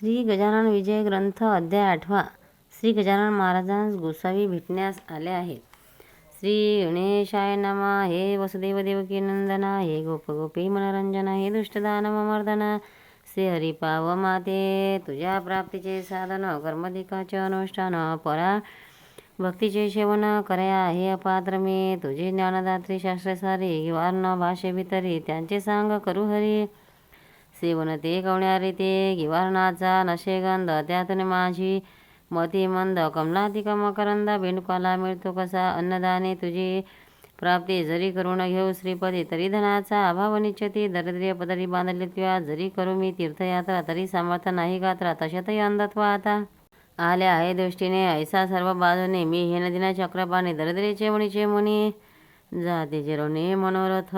श्री गजानन विजय ग्रंथ अध्याय आठवा. श्री गजानन महाराजांस गोसावी भेटण्यास आले आहेत श्री गणेशाय नमा. हे वसुदेव देवकी नंदना. हे गोप गोपी मनोरंजना. हे दुष्टदानव मर्दना श्री हरी पाव माते. तुझ्या प्राप्तीचे साधन कर्मधिकाचे अनुष्ठान परा भक्तीचे सेवन करया हे अपात्र मी. तुझे ज्ञानदात्री शास्त्र सारी वार्ण भाषे भितरी त्यांचे सांग करू हरी. सेवन ते ते गिवारणाचा नशेगंध त्यातून माझी मती मंद. कमलातिक मकरंद बेंडुकाला मिळतो कसा अन्नदाने तुझी प्राप्ती. जरी करून घेऊ श्रीपदी तरी धनाचा अभाव निश्चिती. दरिद्र्य पदरी बांधले तुया जरी करू मी तीर्थयात्रा तरी सामर्थ नाही गात्रा. तशातही अंधत्व आता आले आहे दृष्टीने. ऐसा सर्व बाजूने मी हे नदीना चक्रपाने दरिद्रेचे मुनीचे मुनी. जाते जिरवणे मनोरथ.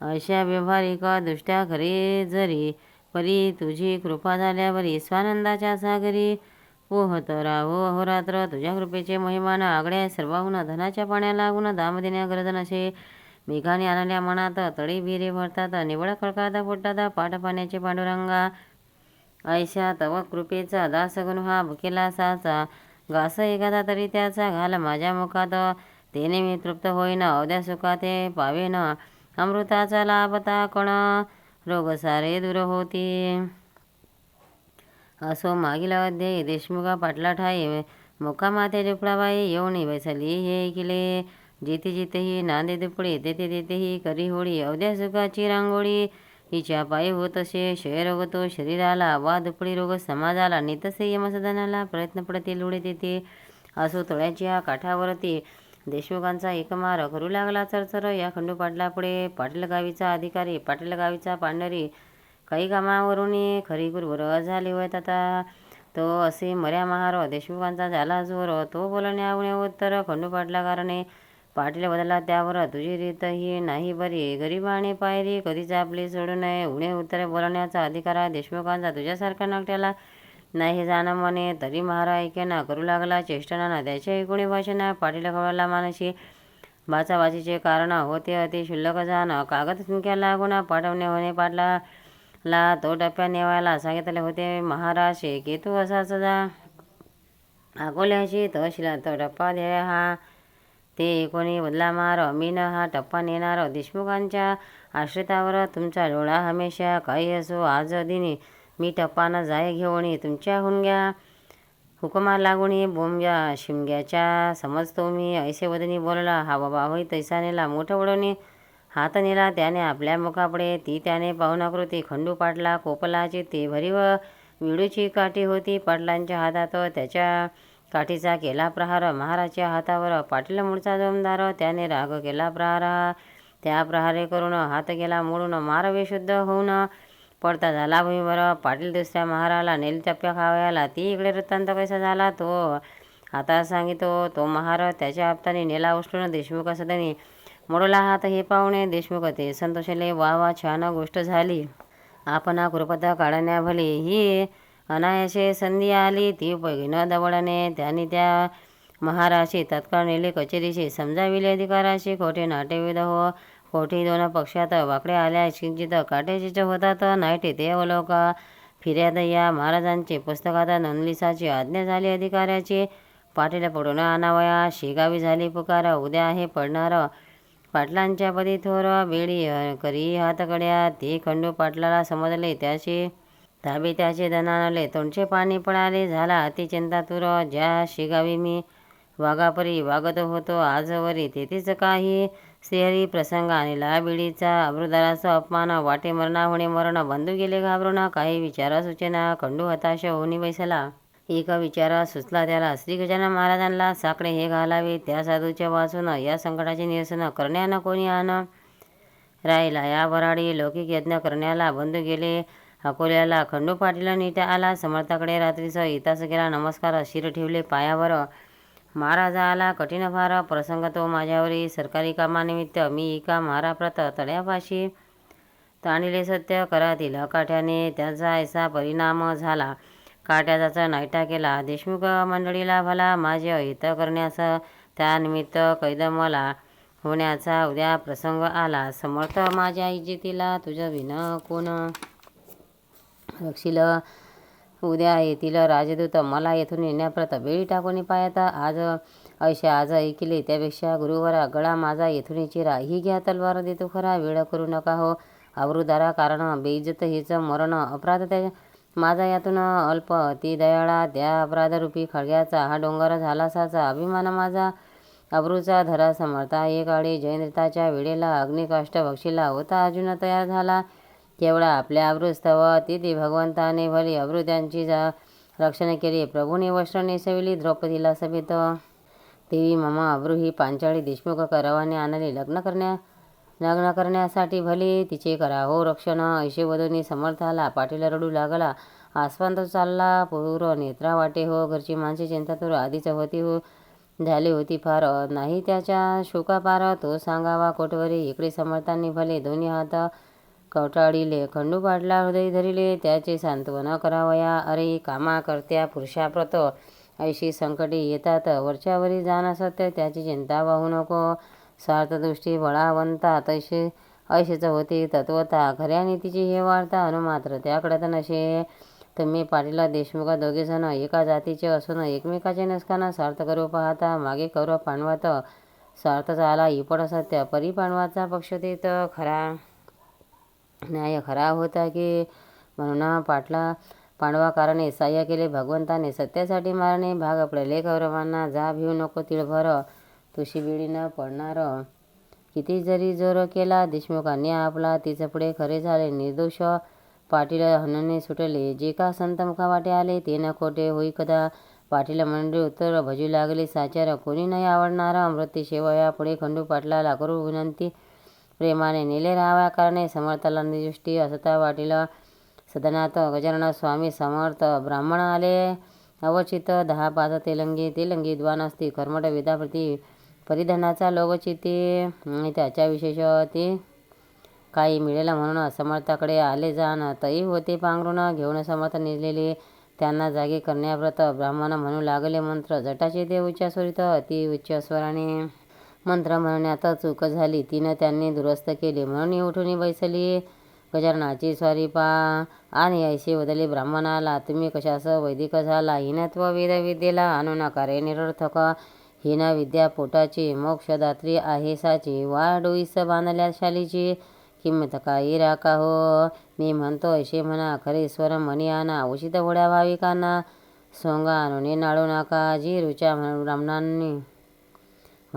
अशा व्यवहारिकदृष्ट्या खरे जरी परी तुझी कृपा झाल्यावरी स्वानंदाच्या सागरी पोहत राहो. अहोरात्र तुझ्या कृपेचे महिमान आगड्या सर्वाहून धनाच्या पाण्या लागून दाम देण्या गरज नसे मेघाने आणल्या मनात तळी बिरे भरतात निवळ खळकात फुटतात पाठ पाण्याचे पांडुरंगा. ऐशा तव कृपेचा दास गुण हा भुकेला साचा. घास एखादा तरी त्याचा घाल माझ्या मुखात तेने मी तृप्त होईन अवद्या सुखाते पावेन. अमृताचा लाभता कण? रोग सारे दूर होती. असो मागील अध्यायी देशमुखा पाटला ठाई मुक्कामाते डुपळाबाई येऊन बैसली हे किले जिथे जिथेही नांदे दुपळे तेथे तेथेही करी होळी अवध्या सुखाची रांगोळी. हिच्या पायी होत असे क्षयरोग तो शरीराला वा दुपळी रोग समाजाला नितसे यमसदनाला प्रयत्न पडते लुडे तेथे. असो तळ्याच्या काठावरती देशमुखांचा एकमार करू लागला चरचर. या खंडूपाटलापुढे पाटलगावीचा अधिकारी पाटीलगावीचा पांढरी काही कामावरून खरी गुरुवर झाले होत आता तो असे मर्या महार देशमुखांचा झाला जोर. तो बोलण्यावणे उत्तर. खंडूपाटला कारणे पाटील बदला त्यावर तुझी रीत ही नाही बरी. गरिबाने पायरी कधीच आपली सोडू नये. उणे उत्तर बोलण्याचा अधिकार आहे देशमुखांचा तुझ्यासारखा नकट्याला नाही जाणं म्हणे तरी महारा ऐकेना करू लागला चेष्टना त्याच्या एकूणी भाषण पाटील खवळला मानशी बाचाबाचीचे कारण होते अति शुल्लक जाणं. कागद संख्या लागून पाठवणे होणे पाटला ला तो टप्प्या नेवायला सांगितले होते महाराज की तू असाच जा अकोल्याशी तहशिला तो टप्पा द्या हा. ते एकोणी बदला मार मीन हा टप्पा नेणार. देशमुखांच्या आश्रितावर तुमचा डोळा हमेशा काही असो आज दिनी मी टप्पानं जाय घेऊन तुमच्या घ्या. हुकुमा लागून बोंब्या शिमग्याच्या समजतो मी ऐसे वदनी बोलला हा बाबा होई तैसा नेला मोठं वडवणी हात नेला त्याने आपल्या मुखापडे ती त्याने पाहुणाकृती खंडू पाटला कोपलाची ते भरीव विडूची काठी होती पाटलांच्या हातात त्याच्या काठीचा केला प्रहार महाराजच्या हातावर पाटील मूळचा जोमदार त्याने राग केला प्रहार. त्या प्रहारे करून हात गेला मोडून मारवे शुद्ध होऊन पडता झाला भूमीवर पाटील दुसऱ्या महाराला नेलचप्प्या खावयाला. ती इकडे वृत्तांत कसा झाला तो? आता सांगितो तो महार त्याच्या हप्ताने नेला उष्टून देशमुख सदनी मोडला हात. हे पाहुणे देशमुख ते संतोषले वा वा छान गोष्ट झाली. आपण कृपता काढण्या भली. ही अनायासे संधी आली. ती उपयोगी न दवडणे त्यांनी त्या महाराशी तत्काळ नेले कचेरीशी समजाविले अधिकाराशी. खोटे नाट्यविध हो. कोठी दोन पक्षात वाकडे आल्या किंचित काटेचिच होतात. नाईटे ते अवलोक हो फिर्याद या महाराजांचे पुस्तकात नोंदलिसाची आज्ञा झाली अधिकाऱ्याची. पाटील पडून आणावया शेगावी झाली पुकार. उद्या आहे पडणार. पाटलांच्या पदी थोर. बेडी करी हातकड्या ते खंडू पाटलाला समजले त्याचे ताबे त्याचे धनानले तोंडचे पाणी पळाले झाला अतिचिंता तुर. ज्या शेगावी मी वाघापरी वागत होतो आजवरी. तेथेच काही सेहरी प्रसंग आणला बिडीचा अब्रुदाराचा अपमान वाटे मरणा होणे मरण बंधू गेले घाबरून काही विचारा सूचना खंडू हताश होऊन बैसला. एक विचार सुचला त्याला श्री गजानन महाराजांना साकडे हे घालावे त्या साधूच्या वाचून या संकटाचे निरसन करण्यानं कोणी आण? राहिला या वराडी लौकिक यज्ञ करण्याला बंधू गेले अकोल्याला खंडू पाटील नेत्या आला समर्थाकडे रात्रीचं इतास गेला नमस्कार शिर ठेवले पायावर महाराजा आला. प्रसंग तो माझ्यावरी. सरकारी कामानिमित्त मी एका महाराप्रत तळ्यापाशी ताणिले सत्य करातील काठ्याने त्याचा ऐसा परिणाम झाला. काट्याचा नायटा केला. देशमुख मंडळीला भला माझे हित करण्यास त्यानिमित्त कैदमला होण्याचा उद्या प्रसंग आला. समर्थ माझ्या इज्जतीला तुझं विन कोण रक्षील उद्या येतील राजदूत. मला येथून येण्याप्रत बेळी टाकून पायात आज अशा आज ऐकले. त्यापेक्षा गुरुवरा गळा माझा येथून चिरा ही घ्या तलवार देतो खरा. वेळ करू नका हो. आवृदारा कारण बेइज्जत हिच मरण अपराध. त्या माझा यातून अल्प ती दयाळा. त्या अपराधरूपी खळग्याचा हा डोंगर झाला साचा अभिमान माझा. अब्रूचा धरा समर्था. एक आळी जयंत्रिताच्या वेळेला अग्निकाष्ट बक्षीला होता. अजून तयार झाला. केवळा आपल्या अब्रूस्तव तिथे भगवंताने भली अब्रू जा रक्षण केली. प्रभूने वस्त्र नेसविली द्रौपदीला सभेत देवी मामा अब्रू ही पांचाळी देशमुख करावाने आणली. लग्न करण्या लग्न करण्यासाठी भले तिचे करा हो रक्षण. ऐशे समर्थ समर्थाला पाठीला रडू लागला. आसवंत चालला पूर नेत्रा वाटे हो घरची माणसे चिंता तर आधीच होती हो झाली होती फार. नाही त्याच्या शोकापार तो सांगावा कोटवरी इकडे समर्थांनी भले दोन्ही हात कवटाळीले खंडू पाडला हृदय धरिले त्याचे सांत्वन करावया. अरे कामा करत्या पुरुषाप्रत ऐशी संकटे येतात. वरच्यावरी जाण असत त्याची चिंता वाहू नको. स्वार्थदृष्टी बळावंता तशी ऐशीच होती तत्वता. खऱ्याने तिची हे वार्ता अनुमात्र त्याकडे तर नशे तुम्ही पाटीला देशमुख दोघेजण एका जातीचे असून एकमेकाचे नसताना स्वार्थ करू पाहता. मागे कौरव पाणवात स्वार्थ झाला इपड सत्य. परी पाणवाचा पक्ष देत खरा. न्याय खरा होता की म्हणून पाटला पांडवा कारणे सहाय्य केले भगवंताने सत्यासाठी मारणे भाग पडले कौरवांना जा भिऊ नको तिळभर तुशी बिळी न पडणार किती जरी जोर केला देशमुखांनी आपला तिचं पुढे खरे झाले निर्दोष पाटील हनने सुटले। जे का संत मुखावाटे आले ते न खोटे होई कदा। पाटील मंडळी उत्तर भजू लागले साचार कोणी नाही आवडणारा अमृती शेवया पुढे खंडू पाटला लाकरू विनंती। प्रेमाने नेले राहाव्या समर्थाला निदृष्टी असता वाटील सदनात गजानन स्वामी समर्थ ब्राह्मण आले अवचित दहा पाच तेलंगी तेलंगी द्वान असती कर्मट वेदाप्रती परिधानाचा लोभचिते त्याच्या विशेष ते काही मिळेल म्हणून समर्थाकडे आले जाण. तई होते पांघरुण घेऊन समर्थ निजलेले. त्यांना जागे करण्याव्रत ब्राह्मण म्हणू लागले मंत्र. जटाचे ते उच्च स्वरित अति उच्च स्वराने मंत्र म्हणण्यात चूक झाली. तिनं त्यांनी दुरुस्त केली म्हणून उठून बैसली. गजाननाची स्वारी पा. आणि ऐसे बदले ब्राह्मणाला तुम्ही कशास वैदिक झाला? हिनत्व वेद विद्येला आणू नका रे निरर्थक. हिन विद्या पोटाची मोक्षदात्री आहे साची वा डोईस बांधल्या शालीची. किंमत काही राका हो. मी म्हणतो ऐसे म्हणा खरी स्वर मनी आणा. उचित घोड्या भाविकांना सोंगा आणून नाळू नका. जी रुचा म्हणून ब्राह्मणांनी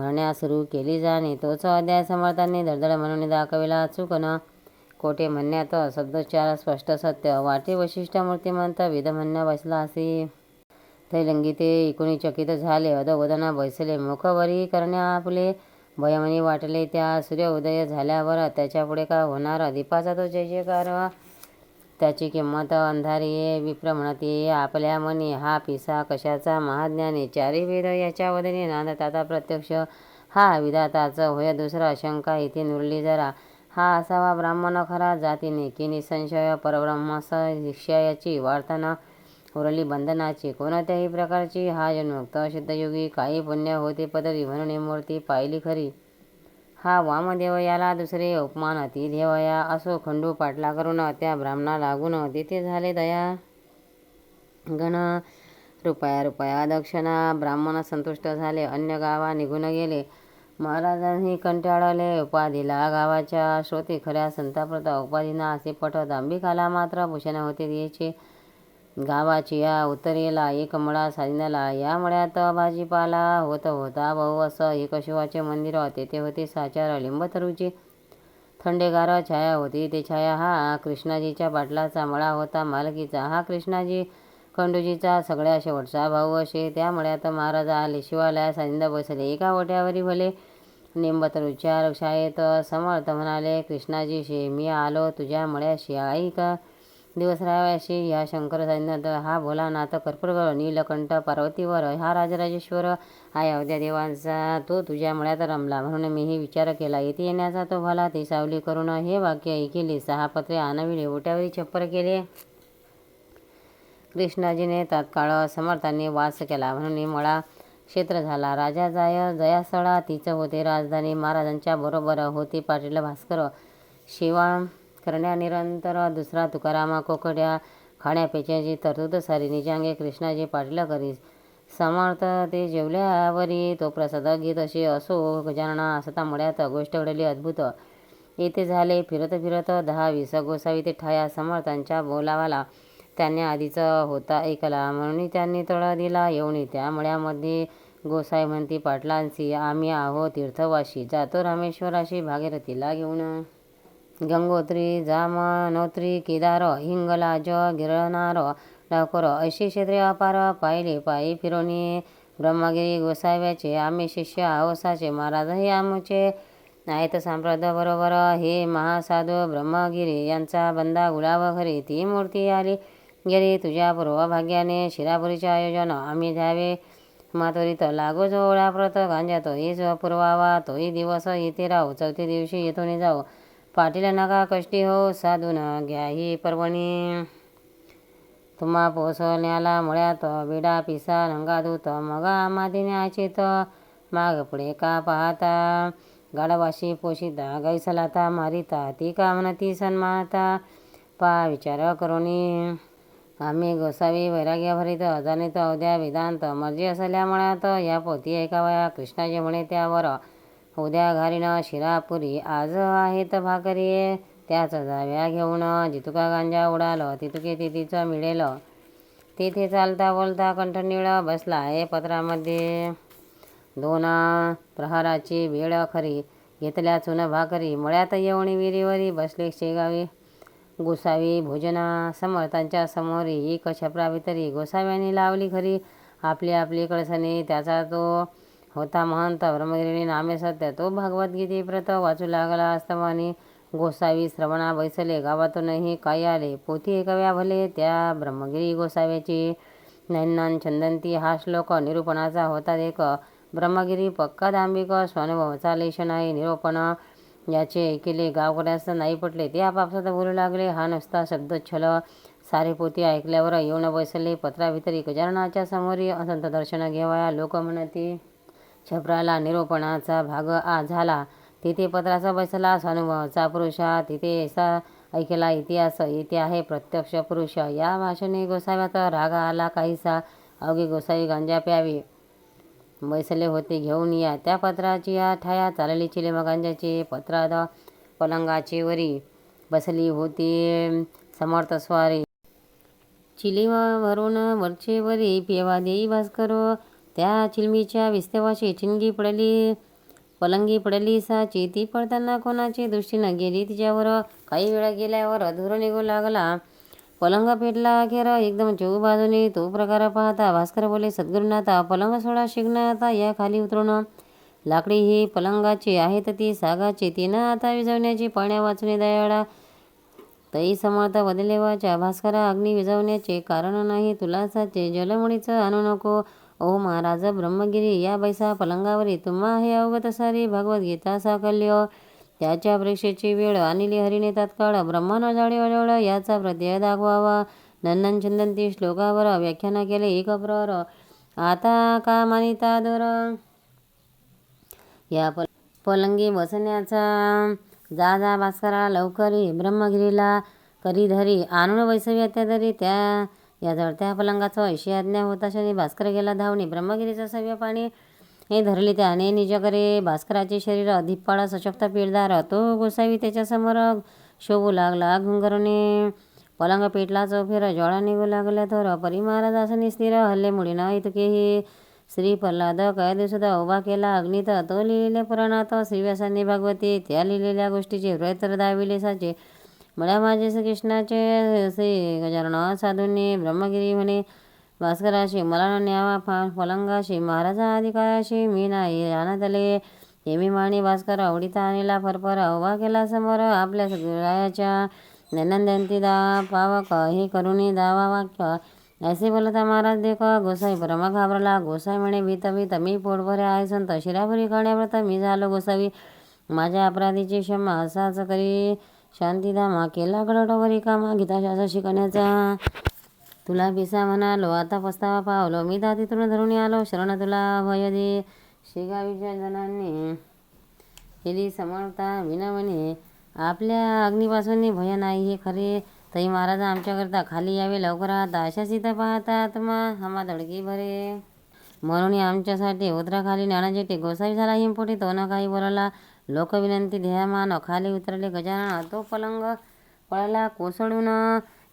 म्हणण्यास सुरू केली जाणे. तोच अध्याय समर्थांनी धडधड म्हणून दाखविला चुकन. कोठे म्हणण्यात शब्दोच्चार स्पष्ट सत्य वाटे वशिष्ठ मूर्तिमंत विध म्हणणं बसला असे. तैलंगी ते इकुणी चकित झाले. अधोगदना बैसले. मुखवरी करण्या आपले. भयमनी वाटले त्या सूर्य उदय झाल्यावर त्याच्यापुढे का होणार? दीपाचा तो जय जयकार त्याची किंमत अंधारी विप्र म्हणत ये आपल्या मनी हा पिसा कशाचा महाज्ञानी? चारी वेद याच्या वदने नांदताता प्रत्यक्ष. हा विधाताचं होय दुसरा शंका इथे नुरली जरा. हा असावा ब्राह्मण खरा जातीने. की निसंशय परब्रह्मस शिक्षा याची वार्ताना उरली बंधनाची. कोणत्याही प्रकारची हा जन्मुक्त सिद्धयोगी काही पुण्य होते पदवी म्हणून मूर्ती पाहिली खरी. हा वामदेव याला दुसरे उपमान ती देवया. असो खंडू पाटला करून त्या ब्राह्मणा लागून तिथे झाले दया. गण रुपया रुपया दक्षिणा. ब्राह्मण संतुष्ट झाले. अन्य गावा निघून गेले. महाराजांनी कंटाळले. उपाधीला गावाच्या श्रोते खऱ्या संताप्रता उपाधीना असे पटत अंबिकाला मात्र भूषण होते द्यायचे. गावाची या उत्तरेला एक मळा साधिनाला या मळ्यात भाजीपाला होत होता. भाऊ असं एक शिवाचे मंदिर तेथे होते साचार लिंबतरूची. थंडेगार छाया होती. ते छाया हा कृष्णाजीच्या बाटलाचा मळा होता मालकीचा. हा कृष्णाजी खंडूजीचा सगळ्या शेवटचा भाऊ असे त्या मळ्यात महाराज आले. शिवालया साधिंद बसले. एका ओट्यावरी भले निंबतरूच्या शाळेत समर्थ म्हणाले कृष्णाजी शे मी आलो तुझ्या मळ्याशी. आई का दिवस राहाव्याशी ह्या शंकर सैन्यात हा भोलानाथ कर्पूरगड नीलकंठ पार्वतीवर. हा राजराजेश्वर हा अवध्या देवांचा तो तुझ्या मळ्यात रमला. म्हणून मीही विचार केला. येथे येण्याचा तो भला ती सावली करून हे वाक्य ऐकिले. सहा पत्रे आणविले ओट्यावरी छप्पर केले. कृष्णाजीने तात्काळ समर्थाने वास केला. म्हणून मळा क्षेत्र झाला. राजा जाय जयासळा तिचं होते. राजधानी महाराजांच्या बरोबर होते पाटील भास्कर. शिवा करण्या निरंतर दुसरा तुकारामा कोकड्या खाण्यापिण्याची तरतूद सारी निजांगे कृष्णाजी पाटील करी समर्थ ते जेवल्यावरी तो प्रसाद गीत असे असो गजानना असता मळ्यात गोष्ट घडली अद्भुत. येथे झाले फिरत फिरत दहा वीस गोसावी ते ठाया समर्थांच्या बोलावाला. त्यांनी आधीच होता ऐकला म्हणून त्यांनी तळा दिला येऊन त्या मळ्यामध्ये गोसाई म्हणती पाटलांसी आम्ही आहो तीर्थवाशी जातो रामेश्वराशी भागीरथीला घेऊन. गंगोत्री जामनोत्री केदार हिंगलाज गिरनार डाकोर अशी क्षेत्रे अपार पाहिले. पायी फिरोनी ब्रह्मगिरी गोसाव्याचे आम्ही शिष्य आहोसाचे महाराज हे आमचे आहेत संप्रदाबरोबर हे महासाधू ब्रह्मगिरी यांचा बंदा गुलाब घरी ती मूर्ती आली. गेली तुझ्या पूर्वभाग्याने शिरापुरीचे आयोजन. आम्ही द्यावे मातोरीत लागो जवळा प्रत गांजा तोही पुरवावा तोही दिवस येथे राहू. चौथी दिवशी येथून जाऊ. पाटील नका कष्टी हो साधून घ्या ही पर्वणी. तुम्हा पोसवण्याला मुळ्यात बिडा पिसा नंगादूत मग आमादी तर माग पुढे का पाहता? गाडवाशी पोशिता गैसलाता मारिता ती का म्हणती सन्मानता? पा विचार करोनी. आम्ही गोसावी वैराग्य भरित अजानित अवद्या वेदांत मर्जी असल्या तर या पोती ऐकावया कृष्णाजी म्हणे त्यावर. उद्या घालीन शिरापुरी. आज आहेत भाकरी. त्याच जाव्या घेऊन. जितुका गांजा उडालं तितुके तिथीचं मिळेल. तिथे चालता बोलता कंठनिळ बसला आहे पत्रामध्ये. दोन प्रहाराची वेळ खरी. घेतल्या चुन भाकरी. मळ्यात येवणी विहिरीवरी बसले शेगावी. गोसावी भोजना समर्थांच्या समोरी. एक तरी गोसाव्यांनी लावली खरी. आपली आपली कळसणी. त्याचा तो होता महंत. ब्रह्मगिरी नामे सत्य तो भगवद्गीते प्रत वाचू लागला असतमानी गोसावी श्रवणा बैसले. गावातूनही काही आले. पोथी एकव्या भले. त्या ब्रह्मगिरी गोसाव्याची नैनान छंदंती. हा श्लोक निरूपणाचा होता एक. ब्रह्मगिरी पक्का दांबिक स्वानुभवाचा लेशन आहे निरूपण याचे ऐकले. गावकऱ्यास नाही पटले. ते आपापसात बोलू लागले. हा नसता शब्दच्छल सारे पोती ऐकल्यावर येऊन बसले. पत्राभितरी गजाननाच्या समोरी असंत दर्शन घेवाया. लोक म्हणती छपराला निरोपणाचा भाग आ झाला. तिथे पत्राचा बसला स्वानुभवाचा पुरुषा तिथे असा ऐकला इतिहास येथे आहे प्रत्यक्ष पुरुष. या भाषेने गोसाव्याचा राग आला काहीसा अवघे गोसावी गांजा प्यावी. बैसले होते घेऊन या त्या पत्राची या ठाया चालली चिले गांजाची पत्राद पलंगाची वरी. बसली होती समर्थ स्वारी. चिलीवरून वरचे वरी पेवा देई भास्कर त्या चिलमीच्या विस्तवाशी ठिणगी पडली पलंगी पडली साची ती पडताना कोणाची दृष्टीनं गेली तिच्यावर काही वेळा गेल्यावर अधुर निघू लागला. पलंग पेटला अखेर एकदम चहू बाजूने तो प्रकार पाहता भास्कर बोले सद्गुरुनाथा पलंग सोडा शिकणं आता या खाली उतरून. लाकडी ही पलंगाची आहे तर ती सागाची. ना आता विजवण्याची पाण्या वाचणे दयाळा. तई समर्थ बदलेवाच्या भास्करा अग्नी विजवण्याचे कारण नाही तुला साचे जलमुळीचं आणू नको. ओ महाराज ब्रह्मगिरी या बैसा पलंगावरी तुम्हा हे अवगत सारी भगवद्गीता साकल्य. त्याच्या परीक्षेची वेळ आणली हरीने तात्काळ. ब्रह्मानं जाळे अडवळ याचा प्रत्यय दाखवावा. नंदन चंदंती श्लोकावर व्याख्यान केले एक प्रवर आता का मानिता दर या पल पलंगी बसण्याचा जा जा भास्करा लवकरी ब्रह्मगिरीला करी धरी आणून वैसव्या त्या तरी त्या या जळत्या पलंगाचं ऐशी आज्ञा होता शनी भास्कर गेला धावणे. ब्रह्मगिरीचं सव्य पाणी हे धरले त्याने निजकरे भास्कराचे शरीर अधिपाळा सशक्त पिळदार. तो गोसावी त्याच्यासमोर शोभू लागला. घुंगरने पलंग पेटला चौफेर ज्वाळा निघू लागल्या. तर परी महाराज असं स्थिर हल्ले इतके ही श्री प्रल्हाद काय सुद्धा उभा केला. अग्नित तो लिहिलेल्या पुराणात श्रीव्यासांनी भगवती त्या लिहिलेल्या गोष्टीचे व्रत दाविले साचे. मला माझे श्रीकृष्णाचे श्री गजानन साधूंनी ब्रह्मगिरी म्हणे भास्कराशी मला न्यावा फा पलंगाशी महाराजा अधिकाराशी मी नाही रानातले. हे मी माणी भास्कर आवडीता आणला फरफर उभा केला समोर आपल्या सगळ्याच्या नंदंती दा पावक हे करुणी दावा वाक्य. ऐसे बोलता महाराज देख गोसाई ब्रह्मा घाबरला. गोसाई म्हणे भीत भीत मी पोटभरे आहे संत. शिरापुरी काढ्याव्रत मी झालो गोसावी. माझ्या अपराधीची क्षमा असाच करी. शांतीधामा केला गडवरी कामा गीताशास्त्र शिकण्याचा तुला पिसा म्हणालो आता पस्तावा पावलो. मी दा तिथून धरून आलो शरण तुला भय दे. शेगावीच्या जणांनी केली समर्था विना म्हणे आपल्या अग्नीपासून भय नाही हे खरे. तई महाराज आमच्याकरता खाली यावे लवकर आता अशा सीता पाहतात मग हमा धडकी भरे. म्हणून आमच्यासाठी उतराखाली ज्ञानाजेटे गोसावी झाला हिमपोटी तो न काही बोलाला. लोकविनंती ध्येयमान ध्यामान खाली उतरले गजानन. तो पलंग पळाला कोसळून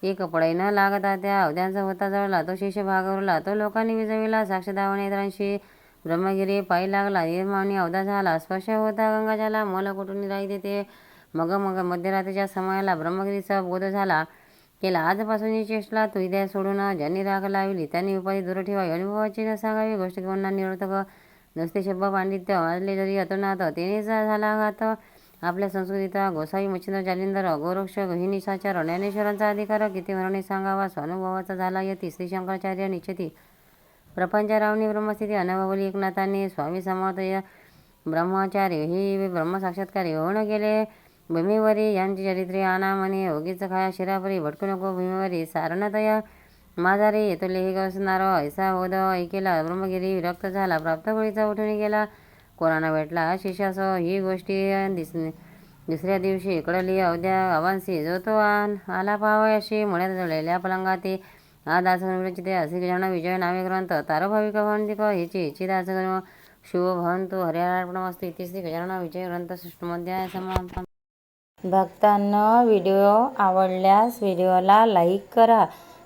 एक पडई न लागता त्या अवध्यांचा होता जळला. तो शिष्य भागवला तो लोकांनी विजविला. साक्ष दावणे इतरांशी ब्रह्मगिरी पायी लागला. निर्माणी अवधा झाला. स्पर्श होता गंगाजाला. मला कुठून राही देते मग मग मध्यरात्रीच्या समयाला ब्रह्मगिरीचा बोध झाला केला. आजपासून चेष्टला तू इद्या सोडून ज्यांनी राग लावली त्यांनी उपाधी दूर ठेवावी. अनुभवाची न सांगावी. गोष्ट किंवा निरर्थक नसते शब्द पांडित्य वाजले जरी अतोनात तेनेचा झाला घात आपल्या संस्कृतीत गोसाई मच्छिंद्र जालिंदर गोरक्ष गहिनीसाचार ज्ञानेश्वरांचा अधिकार किती वरणे सांगावा स्वानुभवाचा झाला यती श्री शंकराचार्य निश्चिती प्रपंचरावनी ब्रह्मस्थिती अनुभवली एकनाथाने स्वामी समर्थ ब्रह्माचार्य ब्रह्मचार्य ही ब्रह्मसाक्षात्कारी होऊन गेले. भूमीवरी यांची चरित्रे अनामने ओगीच खाया शिरापरी भटकू नको भूमीवरी सारणतया माझारे येतो लेही असणार ऐसा होद ऐकेला ब्रह्मगिरी विरक्त झाला प्राप्त होळीचा उठून गेला कोणाला भेटला शिष्यास ही गोष्टी दिस दुसऱ्या दिवशी इकडली अवध्या अवांसी जो तो आन आला पाहावयाशी मुळ्यात जळलेल्या पलंगाते हा ते असे जण विजय नावे ग्रंथ तारभाविक भवंतिक हिची हिची दासगण शुभ भवंतु हरिहरार्पणमस्तु इति श्री गजानन विजय ग्रंथ सृष्टमध्याय समाप्त. भक्तांना व्हिडिओ आवडल्यास व्हिडिओला लाईक करा